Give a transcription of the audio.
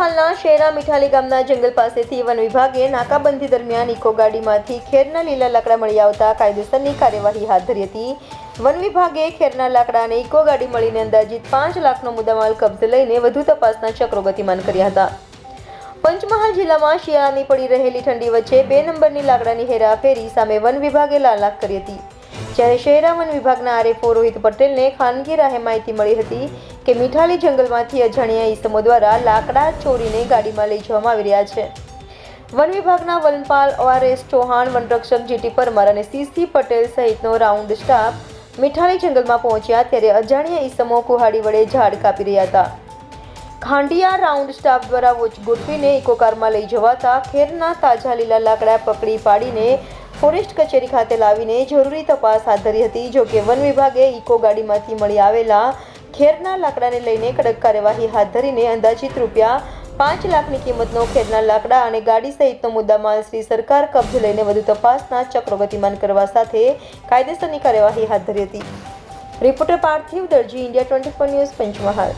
પંચમહાલના શેરા મીઠાલી ગામના જંગલ પાસેથી વન વિભાગે નાકાબંધી દરમિયાન ઇકો ગાડીમાંથી ખેરના લીલા લાકડા મળી આવતા કાયદેસરની કાર્યવાહી હાથ ધરી હતી. વન વિભાગે ખેરના લાકડા અને ઇકો ગાડી મળીને અંદાજિત પાંચ લાખનો મુદ્દામાલ કબજે લઈને વધુ તપાસના ચક્રો ગતિમાન કર્યા હતા. પંચમહાલ જિલ્લામાં શિયાળાની પડી રહેલી ઠંડી વચ્ચે બે નંબરની લાકડાની હેરાફેરી સામે વન વિભાગે લાલાક કરી હતી. જ્યારે શહેરા વન વિભાગના આરએફઓ રોહિત પટેલને ખાનગી રાહે માહિતી મળી હતી કે મીઠાલી જંગલમાંથી અજાણ્યા ઇસમો દ્વારા લાકડા ચોરીને ગાડીમાં લઈ જવામાં આવી રહ્યા છે. વન વિભાગના વનપાલ ઓઆરએસ ચૌહાણ વનરક્ષક જીટી પરમાર અને સીસી પટેલ સહિતનો રાઉન્ડ સ્ટાફ મીઠાલી જંગલમાં પહોંચ્યા ત્યારે અજાણ્યા ઇસમો કુહાડી વડે ઝાડ કાપી રહ્યા હતા. ખાંડિયા રાઉન્ડ સ્ટાફ દ્વારા ગોઠવીને ઇકોકારમાં લઈ જવાતા ખેરના તાજા લીલા લાકડા પકડી પાડીને ફોરેસ્ટ કચેરી ખાતે લાવીને જરૂરી તપાસ હાથ ધરી હતી. જોકે વન વિભાગે ઇકો ગાડીમાંથી મળી આવેલા ખેરના લાકડાને લઈને કડક કાર્યવાહી હાથ ધરીને અંદાજિત રૂપિયા પાંચ લાખની કિંમતનો ખેરના લાકડા અને ગાડી સહિતનો મુદ્દામાલ શ્રી સરકાર કબજે લઈને વધુ તપાસના ચક્રો ગતિમાન કરવા સાથે કાયદેસરની કાર્યવાહી હાથ ધરી હતી. Reporter Parthiv Darji, India twenty four news, Panchmahal.